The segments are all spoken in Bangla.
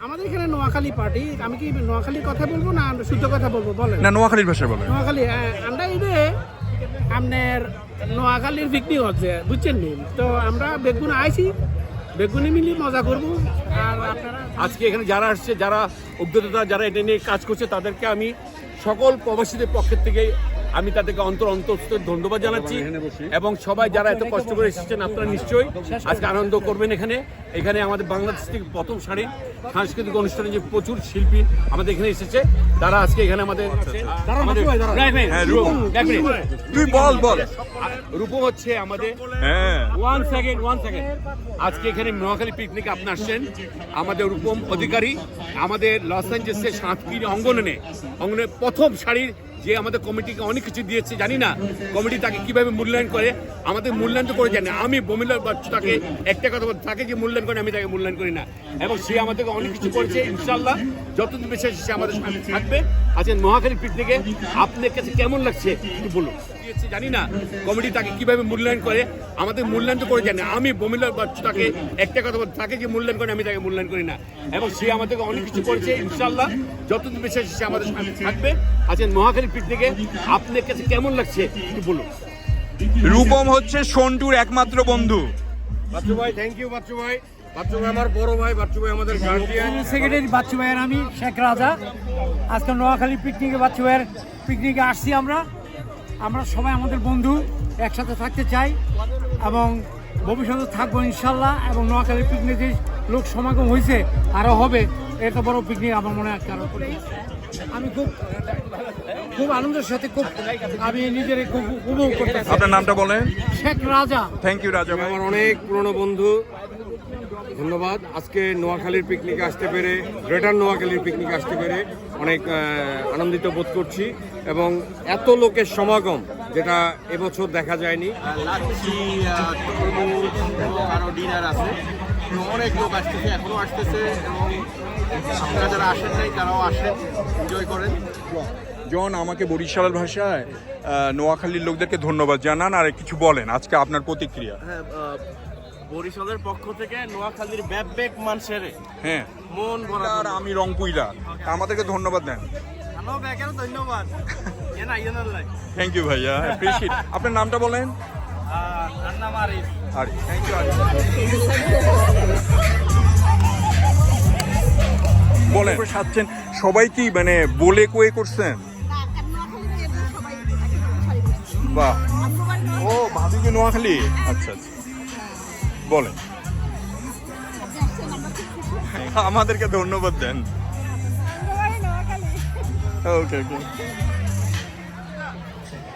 আমাদের এখানে নোয়াখালী পার্টি আমি কি নোয়াখালীর কথা বলব না শুদ্ধ কথা বলব? বলেন। না নোয়াখালীর ভাষায় বলেন। নোয়াখালী হ্যাঁ, আমরা ইদে আপনার নোয়াখালীর পিকনিক হচ্ছে বুঝছেন নি? তো আমরা বেগুন আইছি বেগুনি মিলি মজা করব। আর আপনারা আজকে এখানে যারা আসছে যারা উদ্যোক্তা যারা এটা নিয়ে কাজ করছে তাদেরকে আমি সকল প্রবাসীদের পক্ষের থেকে আমি তাদেরকে অন্তর অন্তর ধন্যবাদ জানাচ্ছি এবং সবাই যারা এত কষ্ট করে এসেছেন আপনারা নিশ্চয়ই আজকে আনন্দ করবেন এখানে। এখানে আমাদের বাংলাদেশ থেকে প্রথম সারির সাংস্কৃতিক অনুষ্ঠানে যে প্রচুর শিল্পী আমাদের এখানে এসেছে। তারা আজকে এখানে আমাদের হ্যাঁ। তুই বল বল। রূপম হচ্ছে আমাদের হ্যাঁ। ওয়ান সেকেন্ড ওয়ান সেকেন্ড আজকে এখানে নোয়াখালী পিকনিকে আপনি আসছেন। আমাদের রূপম অধিকারী আমাদের লস অ্যাঞ্জেলসের সাতক্ষীর অঙ্গনে অঙ্গনে প্রথম সারির যে আমাদের কমিটিকে অনেক কিছু দিয়েছে, জানি না কমিটি তাকে কীভাবে মূল্যায়ন করে। আমাদের মূল্যায়ন তো করে জানে। আমি বমিল তাকে একটা কথা তাকে যে মূল্যায়ন করে, আমি তাকে মূল্যায়ন করি না। এবং সে আমাদেরকে অনেক কিছু করেছে ইনশাল্লাহ যতদিন বেশি সে আমাদের সাথে থাকবে। আজকে নোয়াখালী পিকনিকে আপনার কাছে কেমন লাগছে একটু বলুন। দিয়েছে জানি না কমিটি তাকে কীভাবে মূল্যায়ন করে আমাদের মূল্যায়ন তো করে জানে। আমি বমিলার বাচ্চু তাকে একটা কথা বল তাকে যে মূল্যায়ন করে আমি তাকে মূল্যায়ন করি না। এবং সে আমাদেরকে অনেক কিছু করেছে ইনশাল্লাহ যতদিন বেশি সে আমাদের সাথে থাকবে। আজকে নোয়াখালী পিকনিকে আপনার কাছে কেমন লাগছে একটু বলুন। রূপম হচ্ছে সন্টুর একমাত্র বন্ধু। বাচ্চু ভাই থ্যাংক ইউ বাচ্চু ভাই। বাচ্চু ভাই আমার বড় ভাই বাচ্চু ভাই আমাদের গার্জিয়ান সেক্রেটারি বাচ্চু ভাইয়ের আমি শেখ রাজা। আজকে নোয়াখালী পিকনিকে বাচ্চু ভাইয়ের পিকনিকে আসছি আমরা। আমরা সবাই আমাদের বন্ধু একসাথে থাকতে চাই এবং ভবিষ্যতে থাকব ইনশাল্লাহ এবং নোয়াখালী পিকনিকে লোক সমাগম হয়েছে আরও হবে। এত বড় পিকনিক আমার মনে হয় আরও আমি খুব খুব আনন্দের সাথে খুব আমি নিজের খুব উপভোগ করতেছি। আপনার নামটা বলেন। শেখ রাজা। থ্যাংক ইউ রাজা আমার অনেক পুরনো বন্ধু। ধন্যবাদ। আজকে নোয়াখালীর পিকনিকে আসতে পেরে গ্রেটার নোয়াখালীর পিকনিকে আসতে পেরে অনেক আনন্দিত বোধ করছি এবং এত লোকের সমাগম যেটা এবছর দেখা যায়নি। আরও ডিনার আছে। অনেক লোক আসতেছে এখনও আসতেছে এবং আপনারা যারা আসেন নাই তারাও আসেন এনজয় করেন। জন আমাকে বরিশালের ভাষায় নোয়াখালীর লোকদেরকে ধন্যবাদ জানান আর কিছু বলেন। আজকে আপনার প্রতিক্রিয়া। হ্যাঁ বরিশালের পক্ষ থেকে নোয়াখালীর ব্যাপবেক মানুষের হ্যাঁ। মন ভরা আর আমি রংপুইলা আমাদেরকে ধন্যবাদ দেন। হ্যালো ব্যাকের ধন্যবাদ। থ্যাংক ইউ ভাইয়া অ্যাপ্রিশিয়েট আপনার নামটা বলেন? মারিফ থ্যাংক ইউ বলেন। সাচ্ছেন সবাই কি মানে বলে কয়ে করছেন? বাহ। ও ভাবি কি নোয়াখালী? আচ্ছা আচ্ছা। বলেন। আমাদেরকে ধন্যবাদ দেন। ওকে ওকে।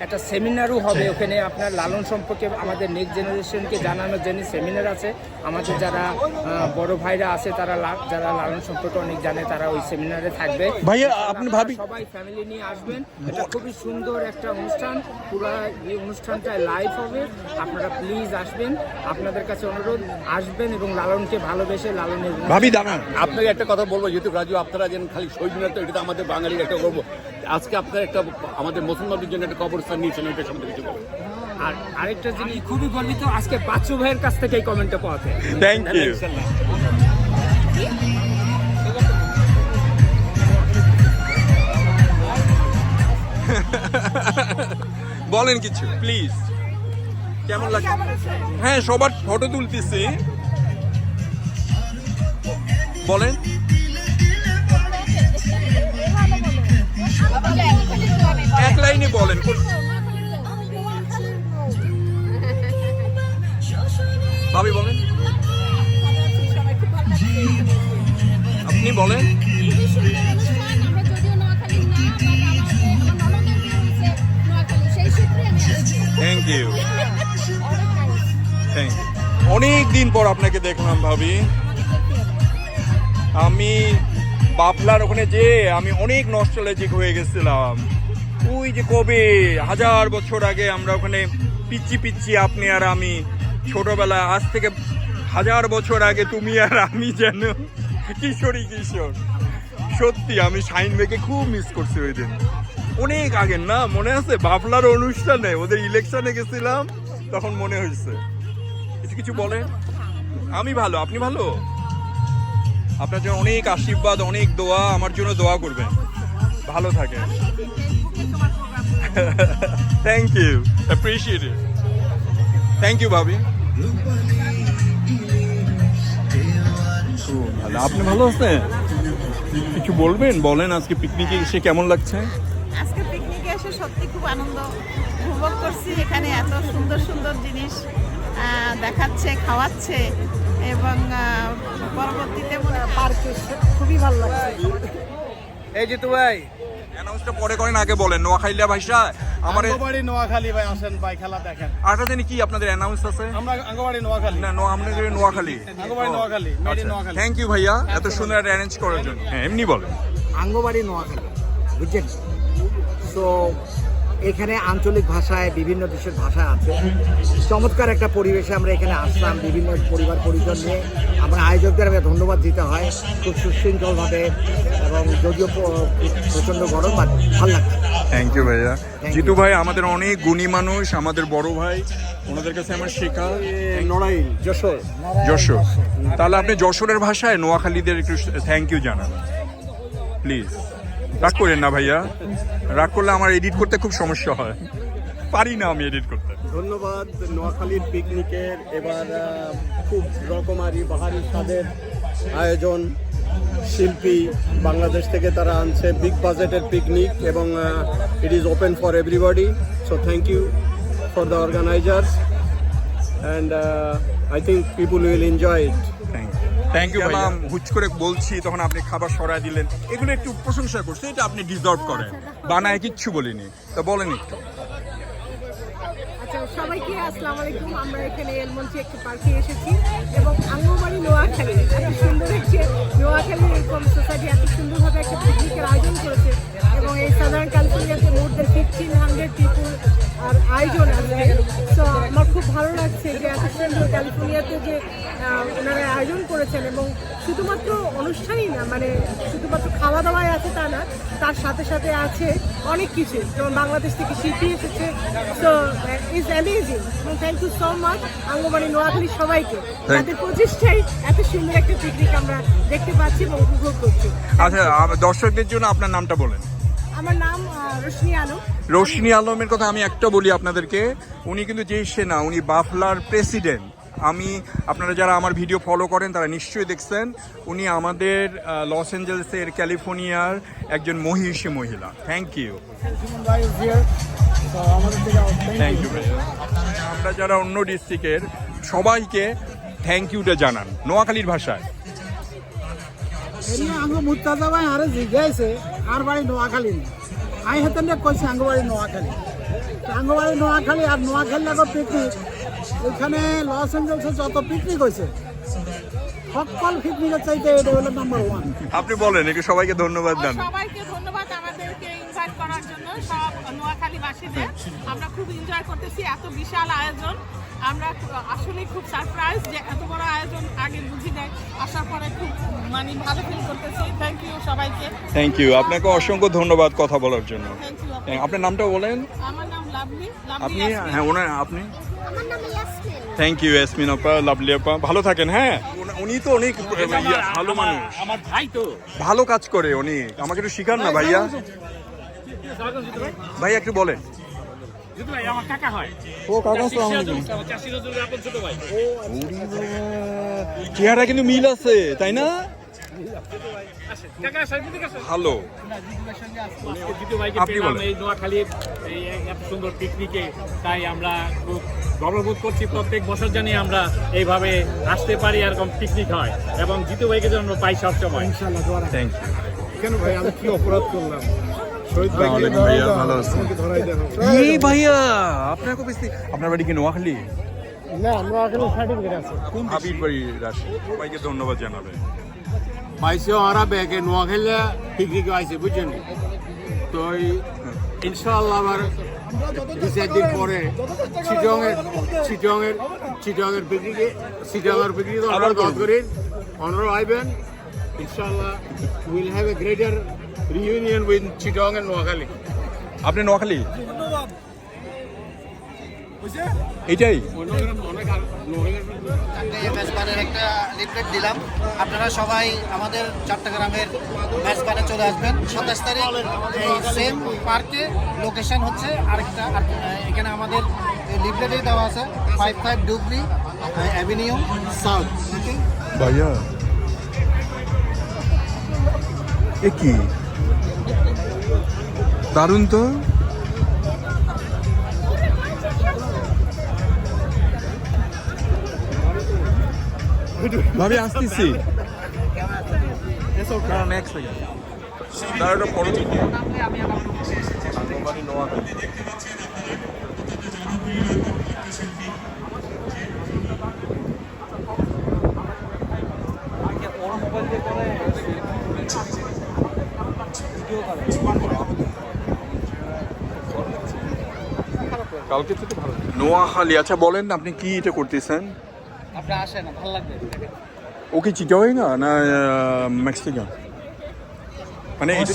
একটা সেমিনারও হবে ওখানে। আপনার লালন সম্পর্কে আমাদের নেক্সট জেনারেশনকে জানানোর জন্য সেমিনার আছে। আমাদের যারা বড় ভাইরা আছে তারা যারা লালন সম্পর্কে অনেক জানে তারা ওই সেমিনারে থাকবে। ভাইয়া, আপনি ভাবি- সবাই ফ্যামিলি নিয়ে আসবেন। এটা খুবই সুন্দর একটা অনুষ্ঠান। পুরো এই অনুষ্ঠানটা লাইভ হবে। আপনারা প্লিজ আসবেন। আপনাদের কাছে অনুরোধ আসবেন এবং লালনকে ভালোবেসে লালনের ভাবি দাঁড়ান। আপনাকে একটা কথা বলব যেহেতু রাজু আপনারা যেন খালি শহীদ মিনার তো এটা আমাদের বাঙালির একটা গর্ব। আজকে আপনার একটা আমাদের মুসলমানদের জন্য একটা কবরস্থান নিয়েছেন ওইটা সম্বন্ধে কিছু বলুন। আর আরেকটা জিনিস খুবই গর্বিত আজকে বাচ্চু ভাইয়ের কাছ থেকে এই কমেন্টটা পাওয়াতে থ্যাংক ইউ বলেন কিছু প্লিজ কেমন লাগছে? হ্যাঁ সবার ফটো তুলতেছি। বলেন। বলেন ভাবি বলেন। আপনি বলেন। থ্যাংক ইউ থ্যাংক ইউ অনেক দিন পর আপনাকে দেখলাম, ভাবি। আমি বাপলার ওখানে যে আমি অনেক নস্টালজিক হয়ে গেছিলাম। ওই যে কবে? হাজার বছর আগে আমরা ওখানে পিচ্ছি পিচ্ছি আপনি আর আমি ছোটবেলায়, আজ থেকে হাজার বছর আগে তুমি আর আমি যেন কিশোরী কিশোর। সত্যি, আমি শাইন মেকে খুব মিস করছি ওই দিন। অনেক আগের না, মনে আছে? বাবলার অনুষ্ঠানে, ওদের ইলেকশনে গেছিলাম, তখন মনে হয়েছে। কিছু কিছু বলেন আমি ভালো, আপনি ভালো? আপনার জন্য অনেক আশীর্বাদ, অনেক দোয়া, আমার জন্য দোয়া করবেন। ভালো থাকেন। Thank you appreciate it thank you ভাবি ভালো আপনি ভালো আছেন? কিছু বলবেন? বলেন আজকে পিকনিকে এসে কেমন লাগছে? আজকে পিকনিকে এসে সত্যি খুব আনন্দ উপভোগ করছি। এখানে এত সুন্দর সুন্দর জিনিস দেখাচ্ছে খাওয়াচ্ছে এবং পরবর্তীতে পার্কে খুবই ভালো লাগছে। এই জিতু ভাই অ্যানাউন্সটা পরে করেন আগে বলেন। নোয়াখাইলা ভাইসা আমার আঙ্গবাড়ি নোয়াখালী ভাই আসেন ভাই খেলা দেখেন আরেকটা জানি কি আপনাদের অ্যানাউন্স আছে? আমরা আঙ্গবাড়ি নোয়াখালী। না নো আপনাদের Noakhali. আঙ্গবাড়ি Noakhali made Noakhali. Thank you ভাইয়া এত সুন্দর একটা অ্যারেঞ্জ করার জন্য। হ্যাঁ এমনি বলেন। আঙ্গবাড়ি নোয়াখালী বুঝছেন? তো এখানে আঞ্চলিক ভাষায় বিভিন্ন দেশের ভাষা আছে। চমৎকার একটা পরিবেশে আমরা এখানে আসলাম বিভিন্ন পরিবার পরিজন নিয়ে। আমরা আয়োজকদের আমি ধন্যবাদ দিতে হয় খুব সুশৃঙ্খলভাবে এবং যদিও প্রচণ্ড গরম আর ভালো লাগছে। থ্যাংক ইউ ভাইয়া. জিতু ভাই আমাদের অনেক গুণী মানুষ আমাদের বড় ভাই ওনাদের কাছে আমার শেখা নড়াইল যশোর। যশোর। তাহলে আপনি যশোরের ভাষায় নোয়াখালীদের একটু থ্যাংক ইউ জানান। প্লিজ রাগ করেন না ভাইয়া। রাগ করলে আমার এডিট করতে খুব সমস্যা হয়। পারি না আমি এডিট করতে। ধন্যবাদ নোয়াখালীর পিকনিকের এবার খুব রকমারি বাহারি স্বাদের আয়োজন শিল্পী বাংলাদেশ থেকে তারা আনছে বিগ বাজেটের পিকনিক এবং it is open for everybody so thank you for the organisers and I think people will enjoy it thank you ভাইয়া। হুচ করে বলছি তখন আপনি খাবার সরায় দিলেন। এগুলো একটু প্রশংসা করছে এটা আপনি ডিজার্ভ করেন। বানায় কিচ্ছু বলিনি। তা বলেন একটু। আচ্ছা সবাইকে আসসালামু আলাইকুম। আমরা এখানে এলমঞ্চি একটি পার্কে এসেছি এবং আঙ্গুবাড়ি নোয়াখালী। এত সুন্দর হচ্ছে নোয়াখালী এরকম সোসাইটি এত করেছেন এবং শুধুমাত্র অনুষ্ঠানই না মানে শুধুমাত্র খাওয়া দাওয়াই আছে তা না তার সাথে সাথে আছে অনেক কিছু। যেমন বাংলাদেশ থেকে শিল্পী এসেছে। তো ইজ অ্যামেজিং এবং থ্যাংক ইউ সো মাচ আঙ্গবাড়ি নোয়াখালী সবাইকে। তাদের প্রচেষ্টায় এত সুন্দর একটা পিকনিক আমরা দেখতে পাচ্ছি এবং উপভোগ করছি। আচ্ছা দর্শকদের জন্য আপনার নামটা বলেন। আমার নাম রোশনি আলম। রোশনি আলমের কথা আমি একটা বলি আপনাদেরকে। উনি কিন্তু যে সেনা উনি বাফলার প্রেসিডেন্ট। আমি, আপনারা যারা আমার ভিডিও ফলো করেন, তারা নিশ্চয়ই দেখছেন, উনি আমাদের লস অ্যাঞ্জেলেসের ক্যালিফোর্নিয়ার একজন মহিষী মহিলা। থ্যাংক ইউ থ্যাংক ইউ আমরা যারা অন্য ডিস্ট্রিক্টের সবাইকে থ্যাংক ইউটা জানান, নোয়াখালীর ভাষায়। আরে আর বাড়ি নোয়াখালী আই হেতেন কইছে আঙ্গ নোয়াখালী। আঙ্গ নোয়াখালী আর নোয়াখালী পিকনিক এখানে লস এঞ্জেলসে যত পিকনিক হয়েছে সকল পিকনিকের চাইতে এটা হলো নাম্বার ওয়ান আপনি বলেন একটু সবাইকে ধন্যবাদ দেন সবাইকে ধন্যবাদ আমাদেরকে ইনভাইট করার জন্য। সব নোয়াখালীবাসীদের আমরা খুব এনজয় করতেছি এত বিশাল আয়োজন। আমরা আসলে খুব সারপ্রাইজ যে এত বড় আয়োজন আগে বুঝি নাই। আসার পরে খুব মানে ভালো ফিল করতেছি। থ্যাংক ইউ সবাইকে। থ্যাংক ইউ আপনাকে অসংখ্য ধন্যবাদ কথা বলার জন্য। থ্যাংক ইউ আপনার। নামটা বলেন। আমার নাম লাভলি। আপনি হ্যাঁ ওনার আপনি? Thank you Yasmin. আপা লাভলি আপা। ভালো থাকেন হ্যাঁ? উনি- তো অনেক ভালো মানুষ। আমার ভাই তো। ভালো কাজ করে উনি। আমাকে একটু শিখান না ভাইয়া। ভাইয়া একটু বলেন। জিতু ভাই আমার কাকা হয়। ও কাকা চাষি নজরুলের আপন ছোট ভাই চেহারা কিন্তু মিল আছে তাই না? ভালো ভাইকে আপনি বলেন। এই নোয়াখালীর এই এত সুন্দর পিকনিকে তাই আমরা খুব গর্ববোধ করছি। প্রত্যেক বছর জানি আমরা এইভাবে আসতে পারি এরকম পিকনিক হয় এবং জিতু ভাইকে যেন আমরা পাই সবসময়। থ্যাংক ইউ কেন ভাই আমি কি অপরাধ করলাম? শহীদ আসসালামু আলাইকুম ভাইয়া, ভালো আছেন? ধরাই দেখো এই ভাইয়া আপনার বাড়ি কি নোয়াখালী? না নোয়াখালী সার্টিফিকেট আছে। হাবিব বাড়ি রাশি সবাইকে ধন্যবাদ জানাবেন। পাইছে ওরা ব্যাগে নোয়াখালী পিকনিকে আইছে বুঝছেন? তো ইনশাআল্লাহ আবার দু চার দিন পরে চিটংয়ের চিটংয়ের চিটংয়ের পিকনিকে চিটংয়ের পিকনিকে আমরা দল করি অনার আইবেন। ইনশাআল্লাহ will have a greater reunion with Chittagong and Noakhali. আপনি নোয়াখালী? এটাই। একটা লিফলেট দিলাম। আপনারা সবাই আমাদের চট্টগ্রামের মেজবানে চলে আসবেন। সাতাশ তারিখ এই সেম পার্কে লোকেশন হচ্ছে আরেকটা এখানে আমাদের লিফলেটেই দেওয়া আছে ফাইভ ফাইভ ডুবলি অ্যাভিনিউ সাউথ ভাইয়া। এ কি? দারুণ তো। ভাবি আসতেছি। কালকে থেকে ভালো। নোয়াখালী আচ্ছা বলেন আপনি কি এটা করতেছেন? আপনি আসেন ভালো লাগবে। ওকে চিটাওয়াই না? না মেক্সিকান মানে এটা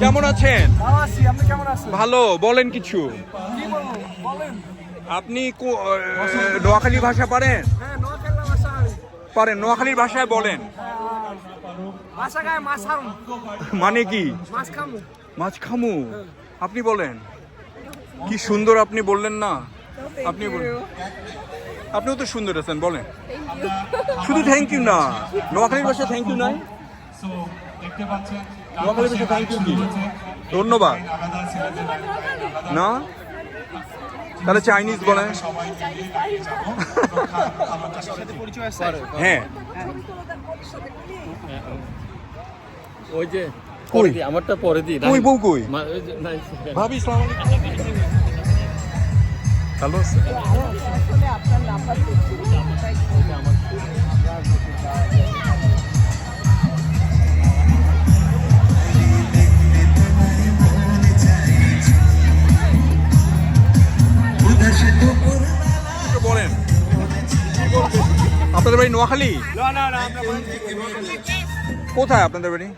কেমন আছেন? ভালো বলেন কিছু। আপনি নোয়াখালী ভাষা পারেন? পারেন নোয়াখালীর ভাষায় বলেন। মানে কি? মাছ খামু। আপনি বলেন। কি সুন্দর আপনি বললেন না। আপনি বলেন আপনিও তো সুন্দর আছেন বলেন। শুধু থ্যাংক ইউ না। নোয়াখালীর ভাষায় থ্যাংক ইউ নাই? ইউ কি ধন্যবাদ। না? তাহলে চাইনিজ বলেন। হ্যাঁ। ওই যে কই? আমারটা পরে দিই কই বউ কই? ভাবি ভালো আছে? আসলে আপনার নাম্বার বলেন। আপনাদের বাড়ি নোয়াখালী? কোথায় আপনাদের বাড়ি?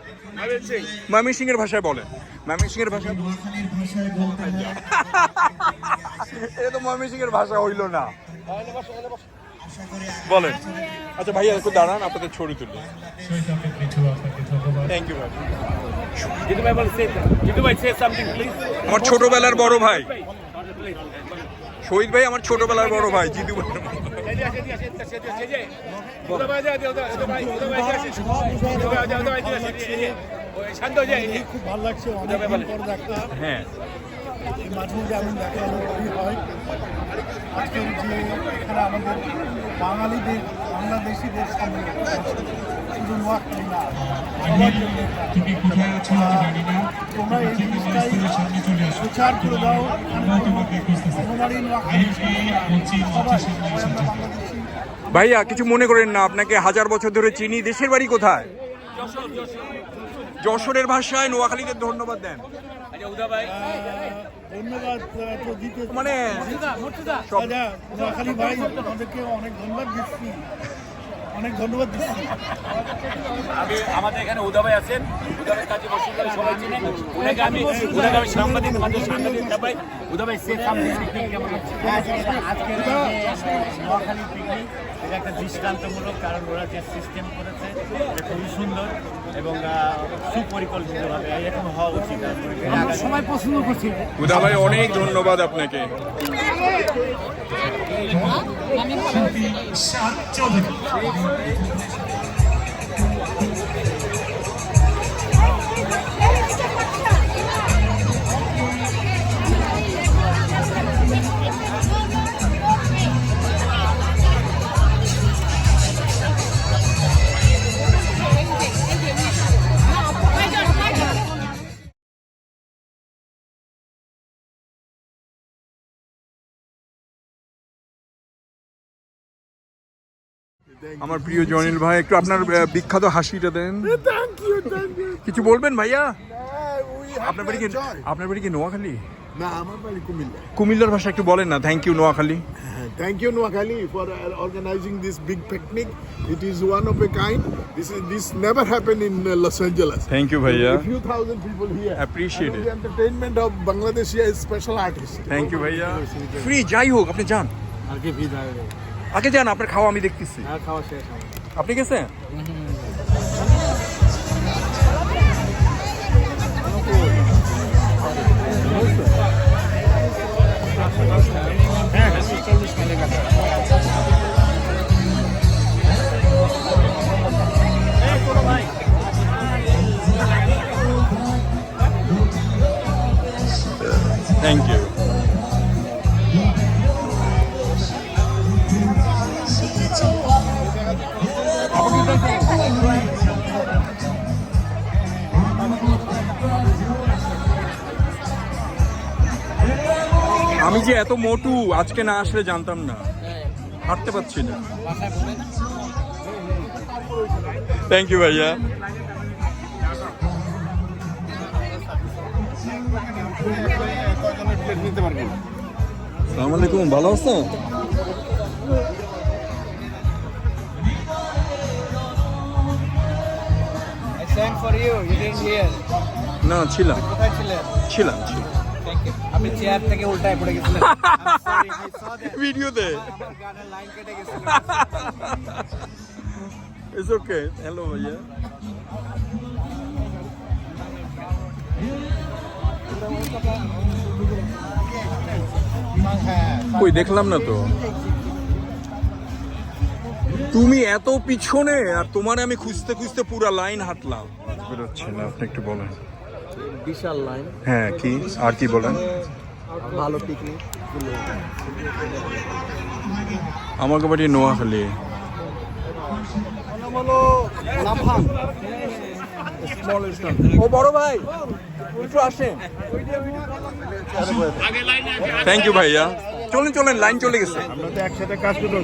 ময়মন সিং। এর ভাষায় বলেন। ময়মন সিং এর ভাষায় এটা তো ময়মন সিং এর ভাষা হইল না। বলেন। আচ্ছা ভাইয়া একটু দাঁড়ান আপনাদের ছবি তুলি। থ্যাংক ইউ ভাই। আমার ছোটবেলার বড় ভাই। শহীদ ভাই আমার ছোটবেলার বড় ভাই জিদু ভাই। খুব ভালো লাগছে অনেক দিন পর দেখা হ্যাঁ মাঝে মাঝে দেখা হয়। আজকের যে এখানে আমাদের বাঙালিদের বাংলাদেশিদের সম্মেলন। ভাইয়া, কিছু মনে করেন না, আপনাকে হাজার বছর ধরে চিনি, দেশের বাড়ি কোথায়? যশোরের ভাষায় নোয়াখালীকে ধন্যবাদ দেন। মানে আমাদেরকে অনেক ধন্যবাদ দিচ্ছি। অনেক ধন্যবাদ আমি আমাদের এখানে উদাবাই আছেন। উদাবাই কাজে বসে সবাই চিনেন। উনাকে আমি উনাকে আমি সাংবাদিক সাংবাদিক উদাবাই সে সামথিং কেমন নোয়াখালী পিকনিক এটা একটা দৃষ্টান্তমূলক কারণ ওরা যে সিস্টেম করেছে এটা খুবই সুন্দর এবং সুপরিকল্পিতভাবে এরকম হওয়া উচিত। সবাই পছন্দ করছি। ভাই অনেক ধন্যবাদ আপনাকে। আমার প্রিয় জনিল ভাই একটু আপনার বিখ্যাত হাসিটা দেন। কিছু বলবেন ভাইয়া? আপনার বাড়ি আপনার বাড়ি কি নোয়াখালী? না আমার বাড়ি কুমিল্লা। কুমিল্লার ভাষা একটু বলেন না thank you Noakhali. Thank you Noakhali for organizing this big picnic it is one of a kind this is this never thank you ভাইয়া। Few thousand people entertainment of Bangladesh year special artist thank you ভাইয়া। ফ্রি যাই হোক আপনি যান। আগে যান আপনার খাওয়া আমি দেখতেছি। আপনি গেছেন? থ্যাংক এত মোটু আজকে না আসলে জানতাম না। হাঁটতে পারছি না। থ্যাংক ইউ ভাইয়া। সালাম আলাইকুম ভালো আছো? না ছিলাম? ছিলাম ছিলাম। আপনি চেয়ার থেকে উল্টায় পড়ে গেছিলেন। ভিডিওতে লাইন কেটে গেছিল। ইটস ওকে হ্যালো ভাইয়া। কই দেখলাম না তো। তুমি এত পিছনে আর তোমার আমি খুঁজতে খুঁজতে পুরো লাইন হাঁটলাম। বেরোচ্ছে না আপনি একটু বলেন। বিশাল লাইন। হ্যাঁ কি? আর কি বলেন? ভালো পিকনিক আমাকে বাড়ি নোয়াখালী ও বড় ভাই একটু আসেন। থ্যাংক ইউ ভাইয়া। চলেন চলেন লাইন চলে গেছে। আমরা তো একসাথে কাজ করতাম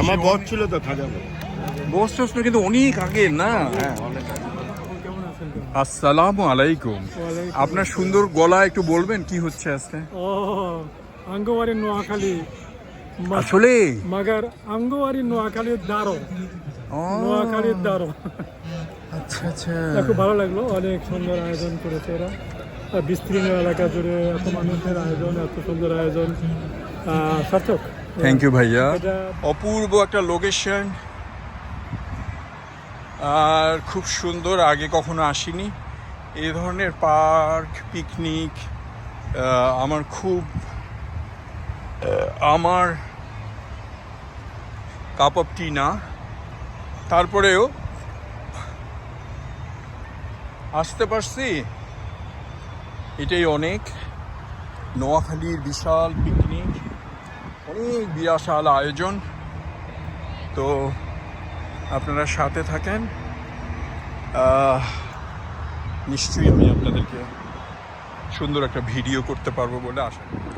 আমার বস ছিল তো খাজা বস। টস না কিন্তু অনেক আগে না। আসসালামু আলাইকুম। আপনার সুন্দর গলা একটু বলবেন কি হচ্ছে আজকে? ও আঙ্গওয়ারি নোয়াখালী। আসলে? মগর আঙ্গওয়ারি নোয়াখালীর দ্বারো। ও, নোয়াখালীর দ্বারো। আচ্ছা আচ্ছা। খুব ভালো লাগল অনেক সুন্দর আয়োজন করেছে এরা। বিস্তীর্ণ এলাকা জুড়ে এত মানুষের আয়োজন এত সুন্দর আয়োজন। সার্থক। থ্যাংক ইউ ভাইয়া। অপূর্ব একটা লোকেশন আর খুব সুন্দর, আগে কখনো আসিনি। এই ধরনের পার্ক, পিকনিক আমার খুব আমার কাপ অফ টি না। তারপরেও আসতে পারছি। এটাই অনেক। নোয়াখালীর বিশাল পিকনিক, অনেক বিশাল আয়োজন। তো আপনারা সাথে থাকেন। নিশ্চয়ই আমি আপনাদেরকে সুন্দর একটা ভিডিও করতে পারব বলে আশা করি।